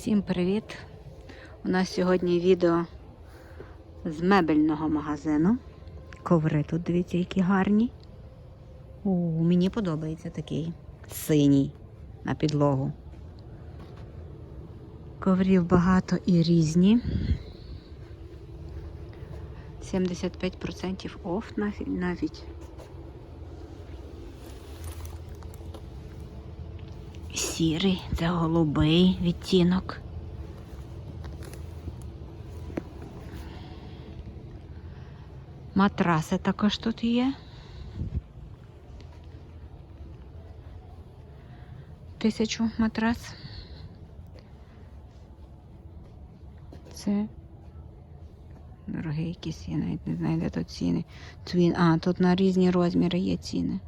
Всім привіт! У нас сьогодні відео з мебельного магазину. Коври тут, дивіться, які гарні. У, мені подобається такий синій на підлогу. Коврів багато і різні. 75% оф навіть. Сірий, це голубий відтінок. Матраси також тут є. Тисячу матрас. Це дорогий якийсь, я навіть не знаю, де тут ціни. Твін. А, тут на різні розміри є ціни.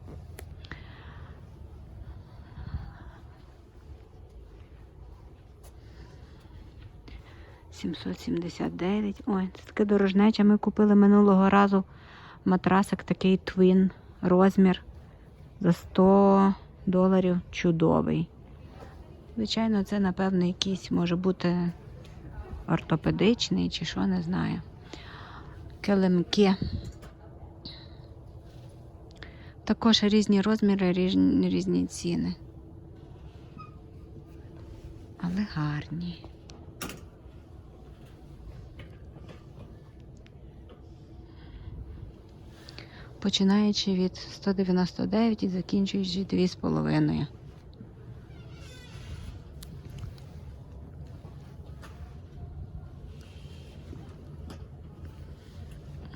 Сімсот сімдесят дев'ять. Ой, це таке дорожнече. Ми купили минулого разу матрасик такий твін розмір за 100 доларів чудовий. Звичайно, це, напевно, якийсь може бути ортопедичний чи що, не знаю. Килимки. Також різні розміри, різні, різні ціни. Але гарні. Починаючи від 199 і закінчуючи 2,5.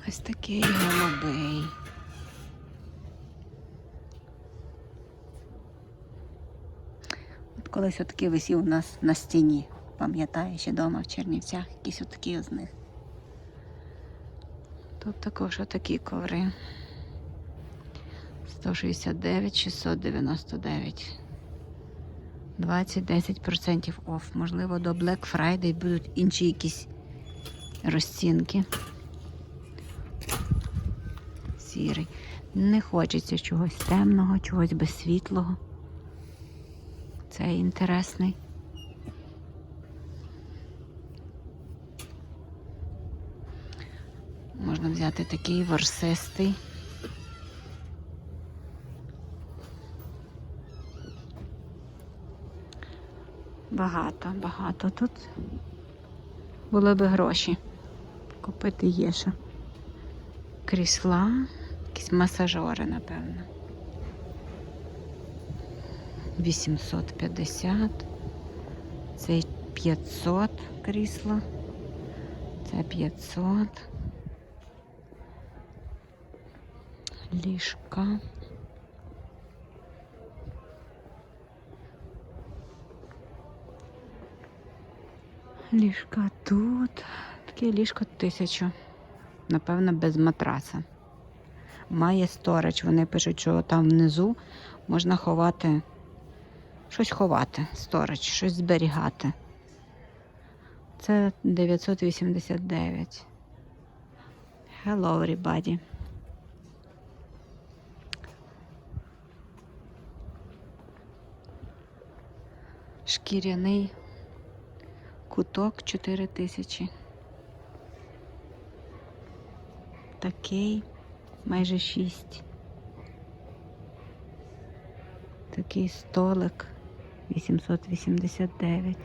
Ось такий голубий. От колись отакий висів у нас на стіні. Пам'ятаю, ще вдома в Чернівцях, якісь отакі з них. Тут також отакі коври. 169, 699. 20-10% оф. Можливо, до Black Friday будуть інші якісь розцінки. Сірий. Не хочеться чогось темного, чогось безсвітлого. Це інтересний. Можна взяти такий ворсистий. Багато, багато тут. Були би гроші. Купити є що. Крісла, якісь масажори, напевно. 850. Це 500 крісло. Це 500. Ліжка. Ліжка тут. Таке ліжко тисячу. Напевно, без матраса. Має сторич. Вони пишуть, що там внизу можна ховати. Щось ховати, сторич, щось зберігати. Це 989. Hello, everybody. Шкіряний куток 4 тисячі. Такий майже 6. Такий столик 889.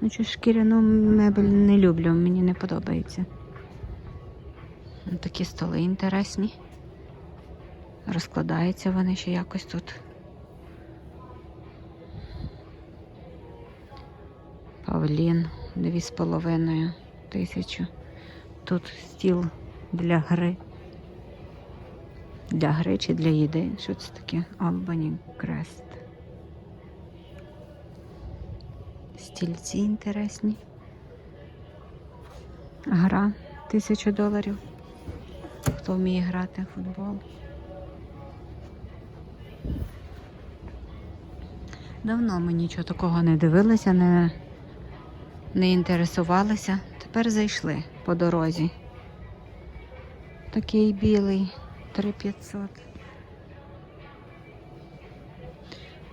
Ну, що шкіряну мебель не люблю, мені не подобається. Ну, Такі столи інтересні. Розкладаються вони ще якось тут. Павлін дві з половиною тисячу. Тут стіл для гри. Для гри чи для їди. Що це таке? Albany Crest. Стільці інтересні. Гра тисячу доларів. Хто вміє грати в футбол? Давно ми нічого такого не дивилися, не, не інтересувалися. Тепер зайшли по дорозі. Такий білий 3500.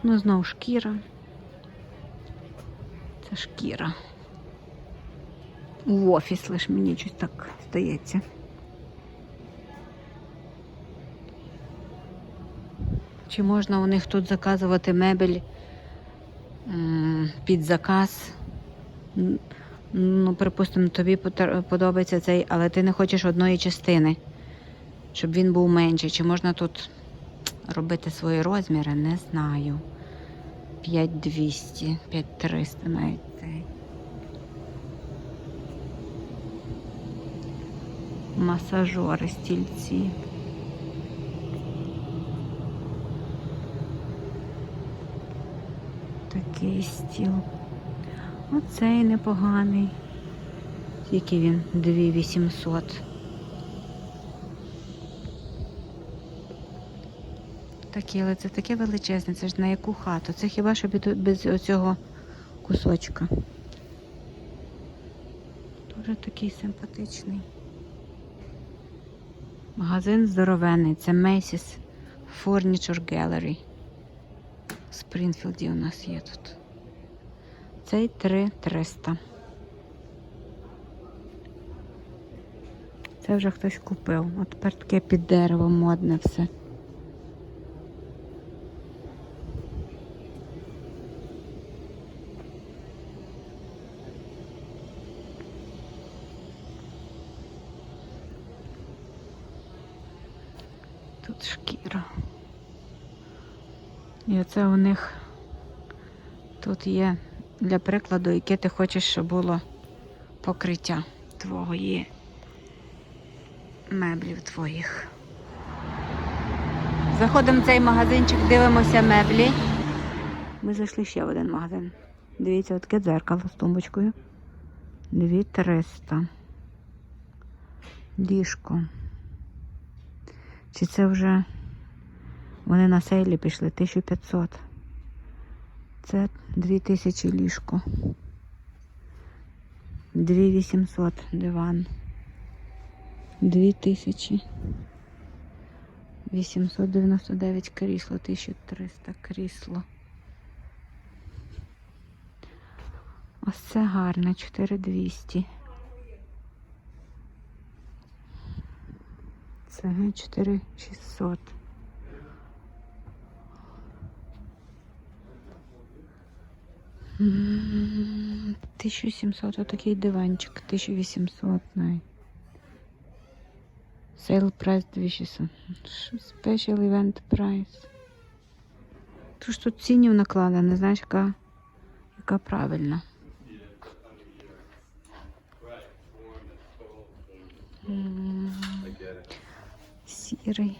Ну, знов шкіра. Це шкіра. в офіс, лиш мені щось так здається. Чи можна у них тут заказувати мебель під заказ? Ну, припустимо, тобі подобається цей, але ти не хочеш одної частини, щоб він був менший. Чи можна тут робити свої розміри? Не знаю. 5200, 5300 навіть цей. Масажори, стільці. Такий стіл. Оцей непоганий. Скільки він? 2800. Такі, але це таке величезне, це ж на яку хату? Це хіба що без- оцього кусочка. Дуже такий симпатичний. Магазин здоровенний. Це Macy's Furniture Gallery. В Спрінфілді у нас є тут. Цей 3300. Це вже хтось купив. От тепер таке під дерево модне все. Тут шкіра. І оце у них тут є для прикладу, яке ти хочеш, щоб було покриття твоєї меблів твоїх. Заходимо в цей магазинчик, дивимося меблі. Ми зайшли ще в один магазин. Дивіться, таке дзеркало з тумбочкою. 2300. Ліжко. Чи це вже вони на сейлі пішли 1500. Це 2000 ліжко. 2800 диван. 2000. 899 крісло, 1300 крісло. Ось це гарне, 4200. Це 4600. 1700, отакий диванчик, 1800 навіть. Сейл прайс 2600. Що Special event price. Тож тут цінів накладено, знаєш, яка, яка правильна. Сірий.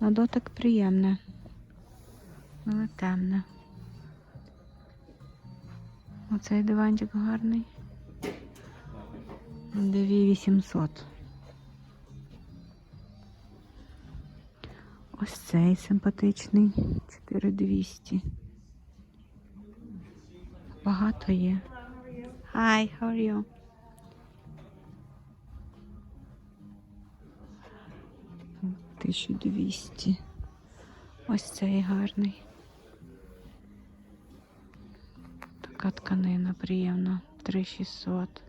На дотик приємне. Але темне. Оцей диванчик гарний. 2800. Ось цей симпатичний. 4200. Багато є. Hi, how are you? Тисячу двісті. Ось цей гарний. Така тканина приємна. 3600.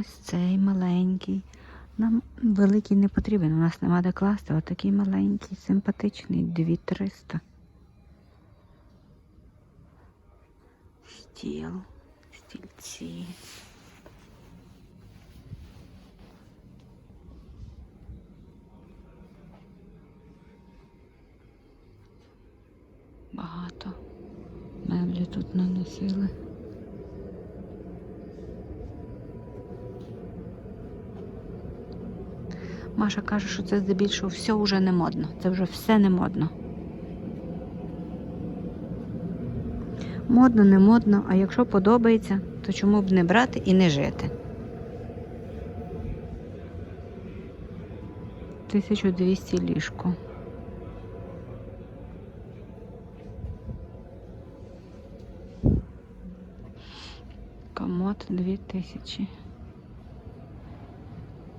Ось цей маленький. Нам великий не потрібен, у нас нема де класти. Ось такий маленький, симпатичний, 2300. Стіл, стільці. Багато меблі тут наносили. Маша каже, що це здебільшого все вже не модно. Це вже все не модно. Модно, не модно, а якщо подобається, то чому б не брати і не жити? 1200 ліжко. Комод 2000.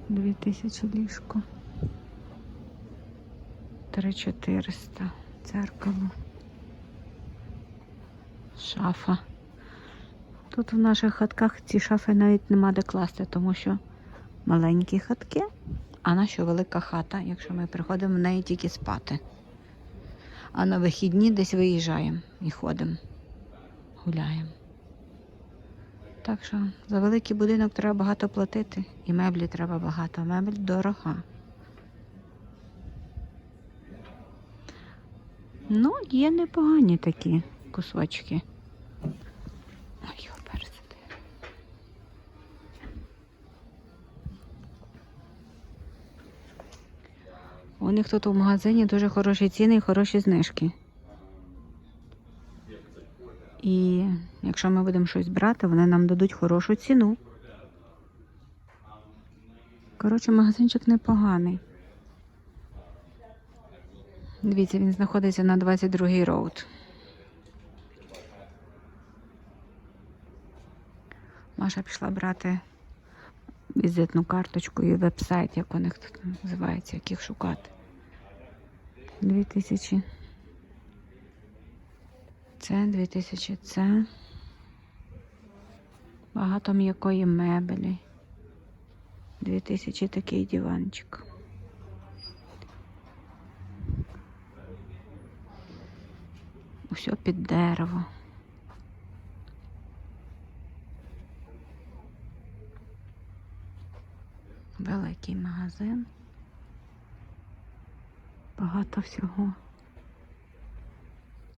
Дві тисячі ліжко. Три чотириста. Шафа. Тут в наших хатках ці шафи навіть нема де класти, тому що маленькі хатки, а наша велика хата, якщо ми приходимо в неї тільки спати. А на вихідні десь виїжджаємо і ходимо, гуляємо. Так що за великий будинок треба багато платити, і меблі треба багато. Мебель дорога. Ну, є непогані такі кусочки. У них тут у магазині дуже хороші ціни і хороші знижки. І якщо ми будемо щось брати, вони нам дадуть хорошу ціну. Коротше, магазинчик непоганий. Дивіться, він знаходиться на 22-й роуд. Маша пішла брати візитну карточку і веб-сайт, як у них тут називається, як їх шукати. Дві тисячі. Це дві тисячі. Це багато м'якої мебелі. Дві тисячі такий диванчик. Усе під дерево. Великий магазин. Багато всього.